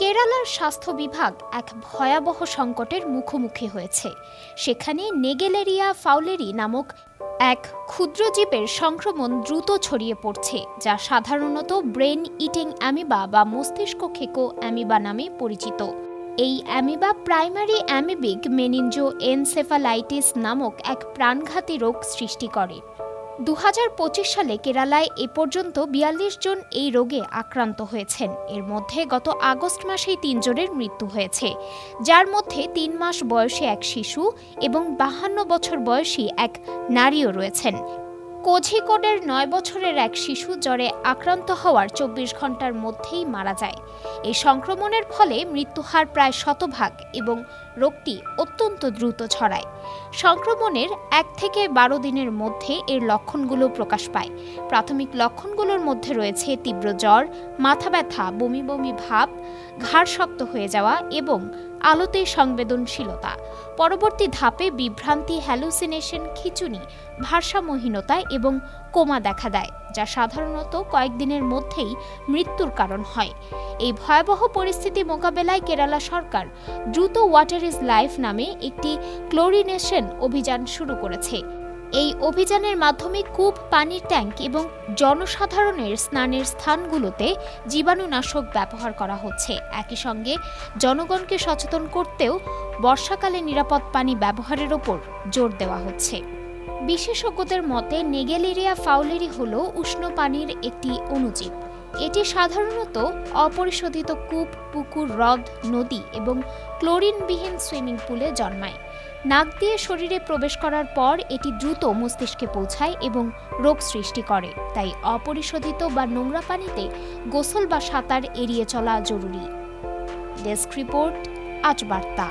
কেরালার স্বাস্থ্য বিভাগ এক ভয়াবহ সংকটের মুখোমুখি হয়েছে। সেখানে নেগেলেরিয়া ফাউলেরি নামক এক ক্ষুদ্র জীবের সংক্রমণ দ্রুত ছড়িয়ে পড়ছে, যা সাধারণত ব্রেন ইটিং অ্যামিবা বা মস্তিষ্ক খেকো অ্যামিবা নামে পরিচিত। এই amoeba primary amoebic meningoencephalitis নামক এক প্রাণঘাতী রোগ সৃষ্টি করে। দু হাজার পঁচিশ সালে কেরালায় এ পর্যন্ত বিয়াল্লিশ জন এই রোগে আক্রান্ত হয়েছেন। এর মধ্যে গত আগস্ট মাসেই তিনজনের মৃত্যু হয়েছে। যার মধ্যে তিন মাস বয়সী এক শিশু এবং বাহান্ন বছর বয়সী এক নারীও রয়েছেন। কোঝিকোডের নয় বছরের এক শিশু জ্বরে আক্রান্ত হওয়ার চব্বিশ ঘণ্টার মধ্যেই মারা যায়। এই সংক্রমণের ফলে মৃত্যুহার প্রায় শতভাগ এবং রোগটি অত্যন্ত দ্রুত ছড়ায়। সংক্রমণের এক থেকে বারো দিনের মধ্যে এর লক্ষণগুলো প্রকাশ পায়। প্রাথমিক লক্ষণগুলোর মধ্যে রয়েছে তীব্র জ্বর, মাথা ব্যথা, বমি বমি ভাব, ঘাড় শক্ত হয়ে যাওয়া এবং আলোতে সংবেদনশীলতা। পরবর্তী ধাপে বিভ্রান্তি হ্যালুসিনেশন খিচুনি, ভারসাম্যহীনতা এবং কোমা দেখা দেয়, যা সাধারণত কয়েকদিনের মধ্যেই মৃত্যুর কারণ হয়। এই ভয়াবহ পরিস্থিতি মোকাবেলায় কেরালা সরকার দ্রুত ওয়াটার ইজ লাইফ নামে একটি ক্লোরিনেশন অভিযান শুরু করেছে। এই অভিযানের মাধ্যমে কূপ, পানির ট্যাঙ্ক এবং জনসাধারণের স্নানের স্থানগুলোতে জীবাণুনাশক ব্যবহার করা হচ্ছে। একই সঙ্গে জনগণকে সচেতন করতেও বর্ষাকালে নিরাপদ পানি ব্যবহারের ওপর জোর দেওয়া হচ্ছে। বিশেষজ্ঞদের মতে নেগেলেরিয়া ফাউলেরি হল উষ্ণ পানির একটি অণুজীব। এটি সাধারণত অপরিশোধিত কূপ, পুকুর, হ্রদ, নদী এবং ক্লোরিনবিহীন সুইমিং পুলে জন্মায়। নাক দিয়ে শরীরে প্রবেশ করার পর এটি দ্রুত মস্তিষ্কে পৌঁছায় এবং রোগ সৃষ্টি করে। তাই অপরিশোধিত বা নোংরা পানিতে গোসল বা সাঁতার এড়িয়ে চলা জরুরি। ডেস্ক রিপোর্ট, আজ বার্তা।